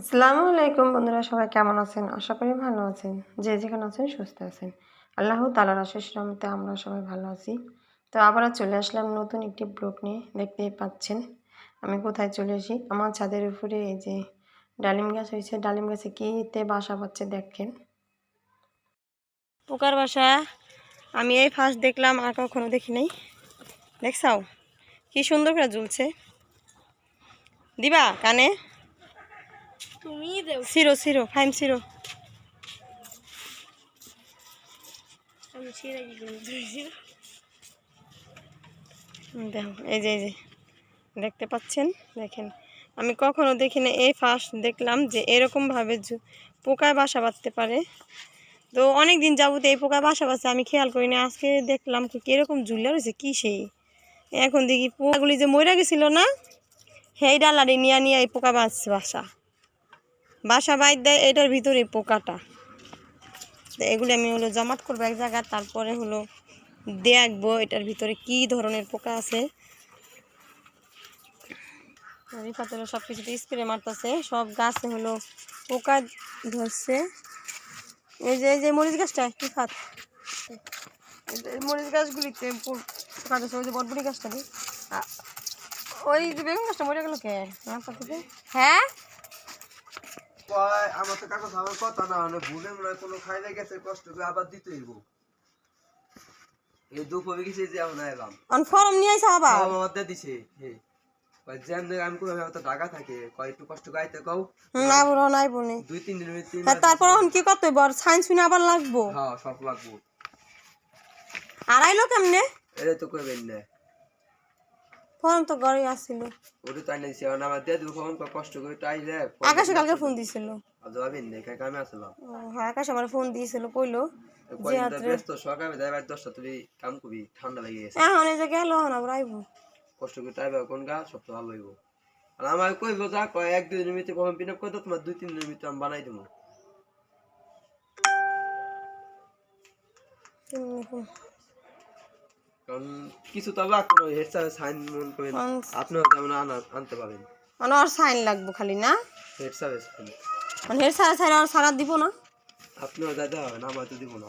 আসসালামু আলাইকুম বন্ধুরা, সবাই কেমন আছেন? আশা করি ভালো আছেন। যে যেখানে আছেন, সুস্থ আছেন। আল্লাহ তালার আশিস রহমতে আমরা সবাই ভালো আছি। তো আবারও চলে আসলাম নতুন একটি ব্লগ নিয়ে। দেখতেই পাচ্ছেন, আমি কোথায় চলে আসি? আমার ছাদের উপরে এই যে ডালিম গাছ হয়েছে। ডালিম গাছে কীতে বাসা পাচ্ছে দেখেন। পোকার বাসা। আমি এই ফার্স্ট দেখলাম, আর কখনো দেখি নাই। দেখছাও? কি সুন্দর করে ঝুলছে। দিবা কানে? তুমি দেও। সিরো সিরো ফাইম সিরো দেখো এই যে এই যে দেখতে পাচ্ছেন? দেখেন আমি কখনো দেখিনি এই ফার্স্ট দেখলাম যে এরকমভাবে পোকায় বাসা বাঁধতে পারে। তো অনেক দিন যাবত এই পোকায় বাসা বাঁধছে আমি খেয়াল করি না আজকে দেখলাম কি কীরকম ঝুলে রয়েছে কী সেই? এখন দেখি পোকাগুলি যে মরে গেছিল না সেই ডালারি নিয়ে নিয়ে এই পোকা বাঁধছে বাসা। বাসা বাইর দেয় এটার ভিতরে পোকাটা। এগুলি আমি হলো জমাট করব এক জায়গায়, তারপরে হলো দেখব এটার ভিতরে কি ধরনের পোকা আছে। রিফাত সব কিছুতে স্প্রে মারতেছে, সব গাছে হলো পোকা ধরছে। এই যে এই যে মরিচ গাছটা রিফাত মরিচ গাছগুলিতে পোকা ধরছে, ওই যে বটবড়ি গাছটা ওই যে বেগুন গাছটা মরে গেল কে? হ্যাঁ? কয় আমার তো কাকু আমার কথা না মানে ভুলে মনে কোনো খাইলে গেছে কষ্ট করে আবার দিতে হইব। এই দুপুরে গেছে যে আমরা এলাম। অন ফরম নিয়ে আইসা আবার? আমার দিয়ে দিছে হে। কয় জ্যাম আমি তো ঢাকা থাকে কয় একটু কষ্ট গাইতে কও। না বলো নাই বলি দুই তিন দিন তিন হ্যাঁ তারপর এখন কি করতে আর সায়েন্স শুনে আবার লাগবো? হ্যাঁ সব লাগবো। আর আইলো কেমনে? এটা তো করবেন না। ফরম তো ঘরে আসছিল ওটা তো আইনে দিছে এখন দিয়ে ফোন কষ্ট করে টাইলে আকাশে কালকে ফোন দিছিল। আর যাবেন না কাকে আমি আসলাম। ও, হ্যাঁ আকাশ আমার ফোন দিয়েছিল কইলো যে রাত্রে ব্যস্ত সকালে রাত দশটা তুমি কাম করবি ঠান্ডা লেগে গেছে। এখন এই যে গেল আইবো। কষ্ট করে টাইবে কোন গা সব তো ভালো হইব। আর আমার কইব যা কয় এক দুই দিনের ভিতরে কখন পিন আপ করে দাও, তোমার দুই তিন দিনের ভিতরে আমি বানাই দেবো। কারণ কিছু তো লাগবে হেড স্যার সাইন মন করেন আন- যেমন আনতে পারেন। মানে ওর সাইন লাগবো খালি না? হেড স্যার মানে হের সারা সারা আর সারা দিব না? আপনিও দেওয়া হবে না আমার তো দিব না।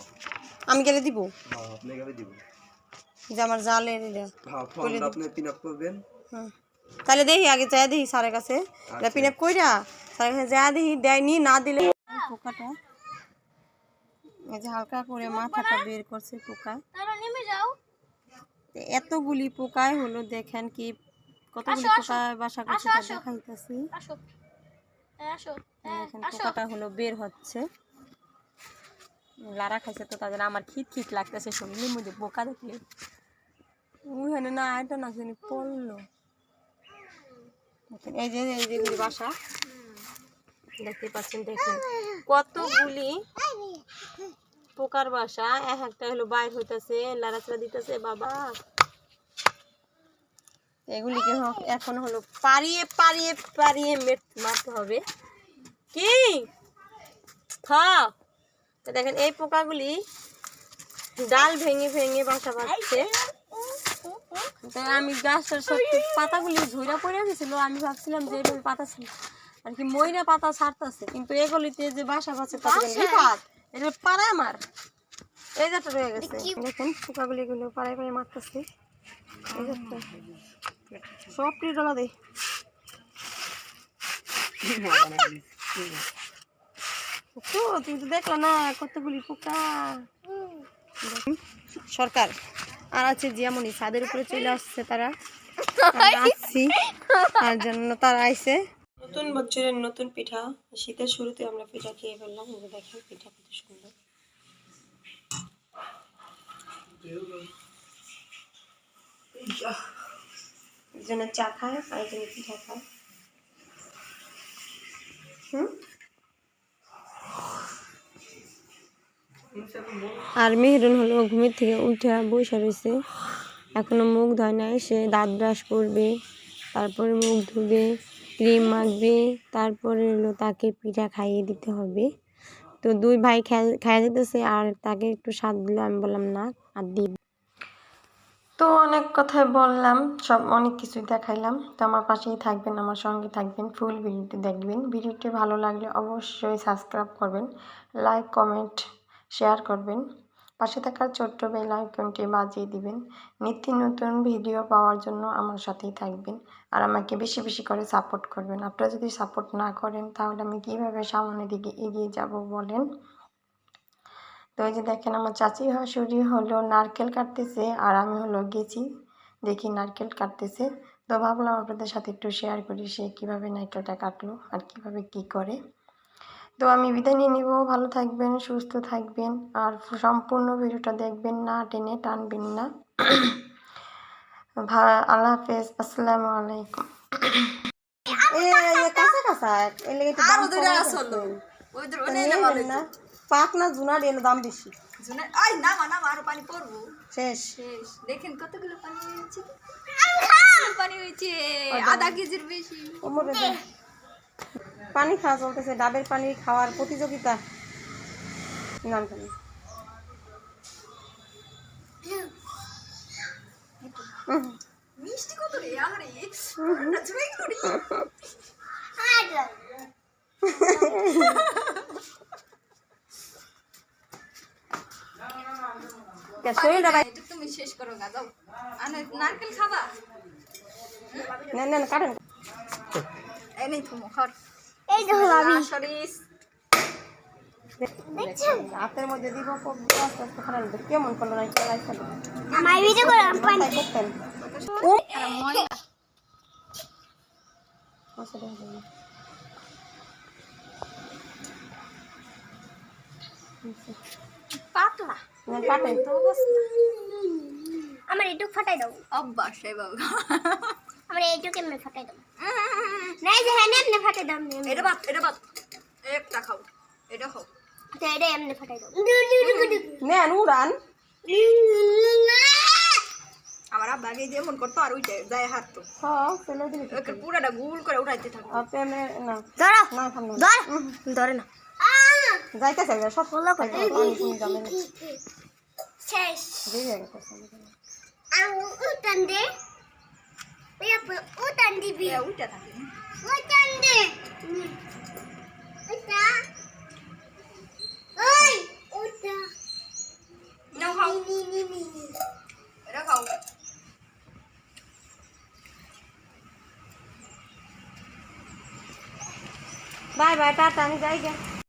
আমি গেলে দিব? হ্যাঁ আপনাকে আমি দিব। যে আমার এটা হ্যাঁ ফর্মটা আপনি পিন আপ করবেন। হুম। তাহলে দেখি আগে যা দেখি স্যারের কাছে। পিন আপ কইরা স্যারের কাছে যা দেখি দেয়নি না দিলে পোকাটা। এই যে হালকা করে মাথাটা বের করছে পোকা। তারা নেমে যাও। এতগুলি পোকায় হলো দেখেন কি কতগুলি পোকা বাসা করছে তা দেখাইতেছি। দেখেন পোকাটা হলো বের হচ্ছে। লারা খাইছে তো তাদের আমার খিট খিট লাগতেছে শরীরের মধ্যে পোকা দেখলে। ওইখানে না এটা না জানি পড়ল। দেখেন এই যে এই যেগুলি বাসা। দেখতে পাচ্ছেন দেখেন। কতগুলি পোকার বাসা এক একটা হলো বাইর হইতাছে লাড়াচাড়া দিতেছে বাবা। এগুলিকে এখন হলো পারিয়ে পারিয়ে পারিয়ে মেট- মারতে হবে। কি? তো দেখেন এই পোকাগুলি ডাল ভেঙে ভেঙে বাসা বাঁধছে। আমি গাছটার সব পাতাগুলি ঝুড়া পড়ে গেছিল আমি ভাবছিলাম যে এইভাবে পাতা ছিল। আর কি ময়রা পাতা ছাড়তেছে কিন্তু এগুলিতে যে বাসা বাঁচে বিপদ এটা পাড়া আমার। এই যাটা রয়ে গেছে। দেখুন পোকাগুলি এগুলো পাড়ায় পাড়ায় মারতেছে। এই সব ডলা দেয় তো তুমি তো দেখল না কতগুলি পোকা। সরকার আর আছে যেমনই ছাদের উপরে চলে আসছে তারা। আসছি তার জন্য তারা আইছে। নতুন বছরের নতুন পিঠা। শীতের শুরুতে আমরা পিঠা খেয়ে ফেললাম এই দেখেন পিঠা কত সুন্দর। একজনের চা খায় আর একজনের পিঠা খায়। আর মেহরুন হলো ঘুমের থেকে উঠে বসে রয়েছে। এখনও মুখ ধয় নাই, সে দাঁত ব্রাশ করবে, তারপরে মুখ ধুবে। ক্রিম মাখবে, তারপরে হলো তাকে পিঠা খাইয়ে দিতে হবে। তো দুই ভাই খেয়ে খাইয়ে দিতেছে আর তাকে একটু স্বাদ দিল, আমি বললাম, না, আর দিই তো অনেক কথাই বললাম, সব অনেক কিছুই দেখাইলাম। তো আমার পাশেই থাকবেন, আমার সঙ্গে থাকবেন, ফুল ভিডিওটি দেখবেন। ভিডিওটি ভালো লাগলে অবশ্যই সাবস্ক্রাইব করবেন, লাইক, কমেন্ট, শেয়ার করবেন। পাশে থাকার ছোট্ট বেল আইকনটি বাজিয়ে দিবেন। নিত্য নতুন ভিডিও পাওয়ার জন্য আমার সাথেই থাকবেন আর আমাকে বেশি বেশি করে সাপোর্ট করবেন। আপনারা যদি সাপোর্ট না করেন তাহলে আমি কীভাবে সামনের দিকে এগিয়ে যাব বলেন? তো এই যে দেখেন আমার চাচি শাশুড়ি হলো, নারকেল কাটতেছে আর আমি হলো গেছি। দেখি নারকেল কাটতেছে। তো ভাবলাম আপনাদের সাথে একটু শেয়ার করি সে কীভাবে নারকেলটা কাটলো আর কীভাবে কি করে। তো আমি বিদায় নিয়ে নিব। ভালো থাকবেন সুস্থ থাকবেন। আর সম্পূর্ণ ভিডিওটা দেখবেন না টেনে টানবেন না। ভা- আল্লাহ হাফেজ। আসসালামু আলাইকুম। পাক না জুনা এর দাম বেশি। আই না মা না আরও পানি পড়ব। শেষ। শেষ। দেখেন কতগুলো পানি হয়েছে। পানি হয়েছে? আধা কেজির বেশি। ওমরে। পানি খাওয়া চলতেছে ডাবের পানি খাওয়ার প্রতিযোগিতা। নাম মিষ্টি কত রে আরে করি তুমি শেষ করো গা যাও। নারকেল খাবা? কাটেন। এই নেই তুমি এই হাতের মধ্যে দিব আস্তে আস্তে খারাপ কেমন করল না আমার ভিডিও করে পানি। করতেন। দেখো, দেখো। পাতলা। আমার এইটুক ফাটাই দাও। অভ্যাস বাবা আমার এইটুক এমনি ফাটাই দাও। না এই যে হ্যাঁ এমনি ফাটাই দাও এমনি। এটা বাত এটা বাত একটা খাও এটা খাও। তো এটা এমনি ফাটাই দাও। নেন উড়ান। আমার আব্বা আগে যেমন করতো আর ওইটা যায় হাত তো। হ্যাঁ ফেলে দিবি একে পুরাটা গুল করে উঠাইতে থাকো আপনি না। ধরো না সামনে ধর। ধরে না। যাইতেছে সব ফলো করে পানি পুনি জমে গেছে। শেষ। দিয়ে গেছে। আর উঠান দে। ওই আপু উঠান দিবি এ, উইটা থাকে উঠান দে উঠা ওই উঠা নাও খাও নি নি নি নি এটা